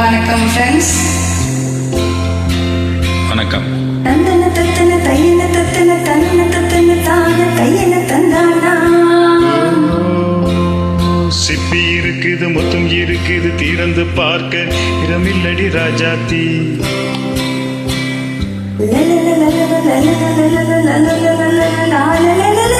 வணக்கம் ஃப்ரெண்ட்ஸ் வணக்கம் தந்தன தத்தன தையன தத்தன தன்னன தத்தன தான தையன தந்தானா சிப்பி இருக்குது முத்தும் இருக்குது திறந்து பார்க்க இடமில்லடி ராஜாத்தி சிந்தை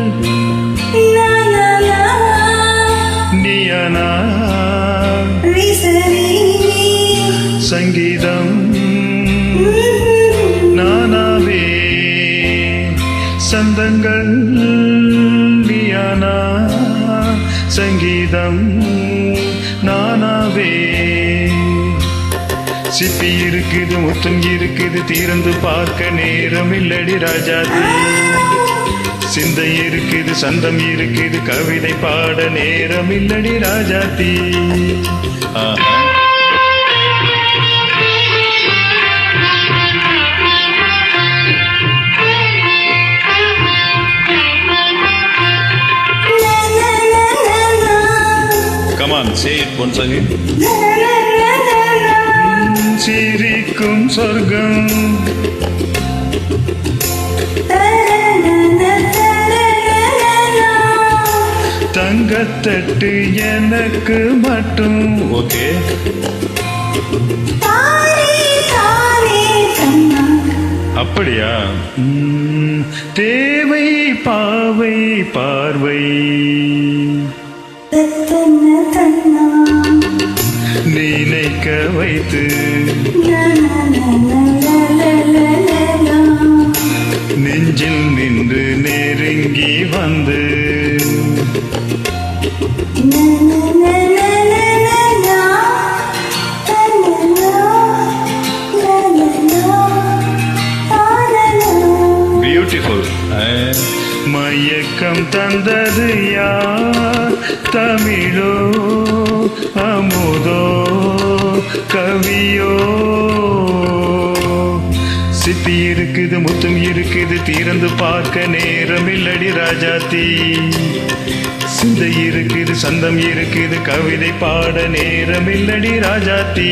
சந்தங்கள் நீயானா சங்கீதம் நானாவே. சிப்பி இருக்குது முத்துங்கி இருக்குது தீர்ந்து பார்க்க நேரம் இல்லடி ராஜாத்தி சிந்தை இருக்குது சந்தம் இருக்குது கவிதை பாட நேரம் இல்லடி ராஜாத்தி ஆஹா. Again. சிரிக்கும் சொர்க்கம். தங்கத்தட்டு எனக்கு மட்டும். ஓகே. அப்படியா? தேவை பாவை பார்வை. வைத்து நெஞ்சில் நின்று நெருங்கி வந்து பியூட்டிஃபுல் மயக்கம் தந்தது யார்? தமிழோ அமுதோ கவியோ சிப்பி இருக்குது முத்தும் இருக்குது திறந்து பார்க்க நேரம் இல்லடி ராஜாத்தி. சிந்தை இருக்குது சந்தம் இருக்குது கவிதை பாட நேரம் இல்லடி ராஜாத்தி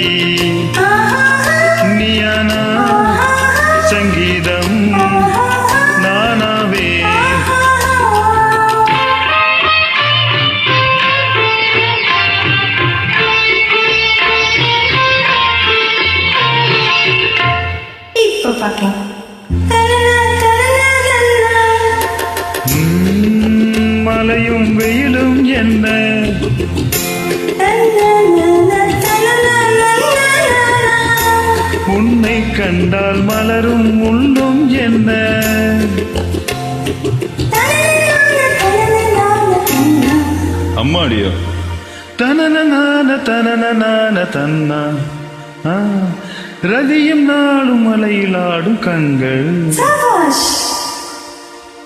என்ன? உன்னை கண்டால் மலரும் முள்ளும் என்ன? அம்மாடியோ? தனன தனன. தன்னா ரதியும் நாளும் மலையில் ஆடும் கண்கள்.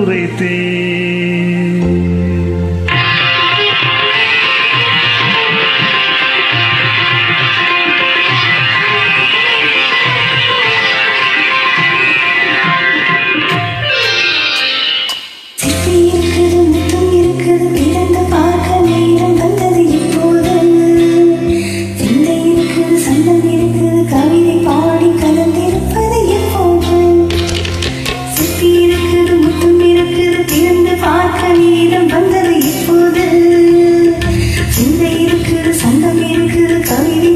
உரைத்தேன் கவிதை